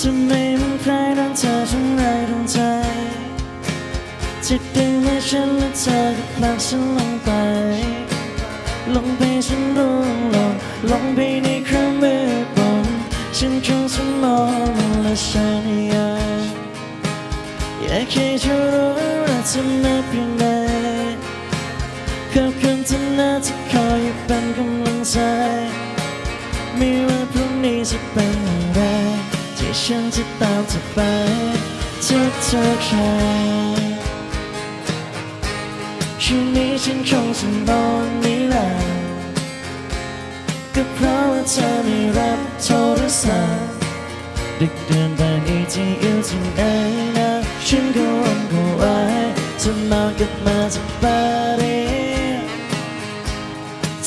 จะไม่มีใครรักเธอทั้งไรทั้งใจจะดึงให้ฉันและเธอก็ผลักฉันลงไป ลงไปฉันร่วงหล่นลงไปในครามืดบนฉันคงจะมองและฉันอยากอยากให้เธอรู้ว่าเธอมาเพียงใดขอบคุณที่น่าที่คอยอยู่เป็นกำลังใจไม่ว่า จะเป็นอย่างไรที่ฉันจะตามเธอไปทุกทุกครั้งชีวิตนี้ฉันคงจะนอนไม่หลับก็เพราะว่าเธอไม่รับโทรศัพท์ดึกเดือนแต่นี้ที่อยู่ที่ไหนนะฉันก็วันก็ไว้จะนอนกลับมาจากปารี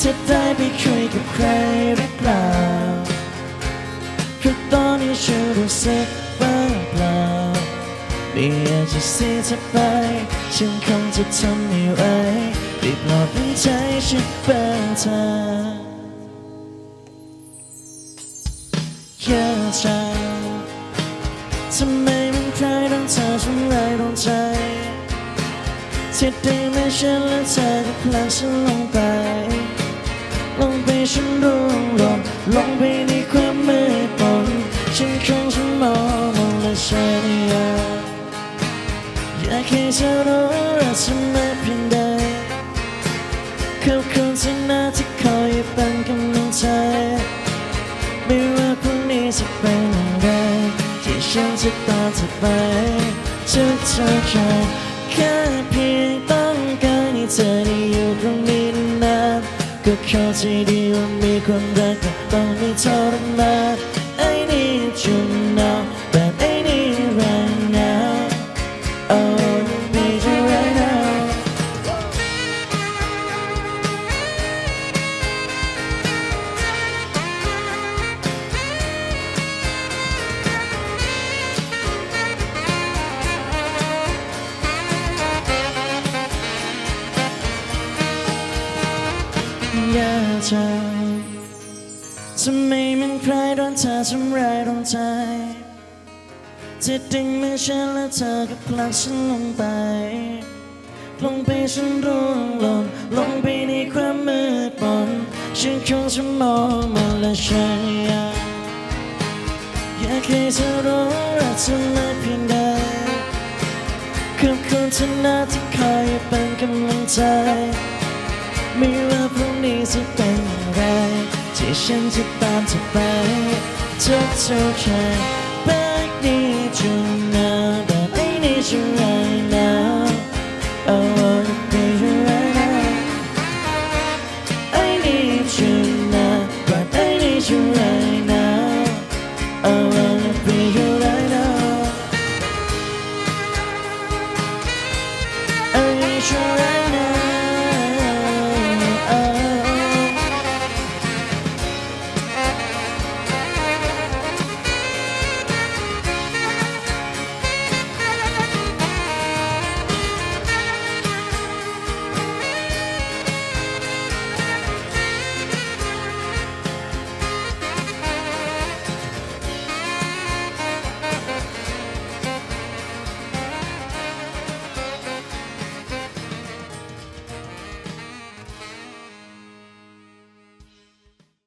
สจะได้ไปคุยกับใครหรือเปล่า ราะตอนนี้ฉันรู้สึกว่างเปล่าไม่อยากจะเสียเธอไป ฉันคงจะทำไม่ไหวได้ปลอบหัวใจฉันเป็นเธอแค่ใจทำไมมันใครต้องเธอทำไรต้องใจที่ดึงให้ฉันและเธอก็ผลักฉันลงไป ลงไปฉันร่วงหล่นลงไปในความมืด ฉันอยากให้เธอรู้ว่าฉันมาเพียงใดขอบคุณที่หน้าที่คอยเป็นกำลังใจไม่ว่าพรุ่งนี้จะเป็นอย่างไรที่ฉันจะตามเธอไปทุกทุกครั้งแค่เพียงต้องการให้เธอได้อยู่ตรงนี้นานก็เข้าใจดีว่ามีความรักก็ต้องมีทรมาน I need you now ยากจะจะไม่มีใครโดนเธอทำร้ายดวงใจจะดึงมือฉันและเธอก็ผลักฉันลงไป ลงไปฉันร่วงหล่นลงไปในความมืดมนฉันคงจะมองมันและฉันอยากอยากให้เธอรู้ว่าเธอมาเพียงใดขอบคุณที่น้าที่คอยเป็นกำลังใจ ไม่ว่าพรุ่งนี้จะเป็นอะไรที่ฉันจะตามเธอไปทุกเช้ารั้งบันี้จุนนาแต่ไม่ได้จะไรแล้ว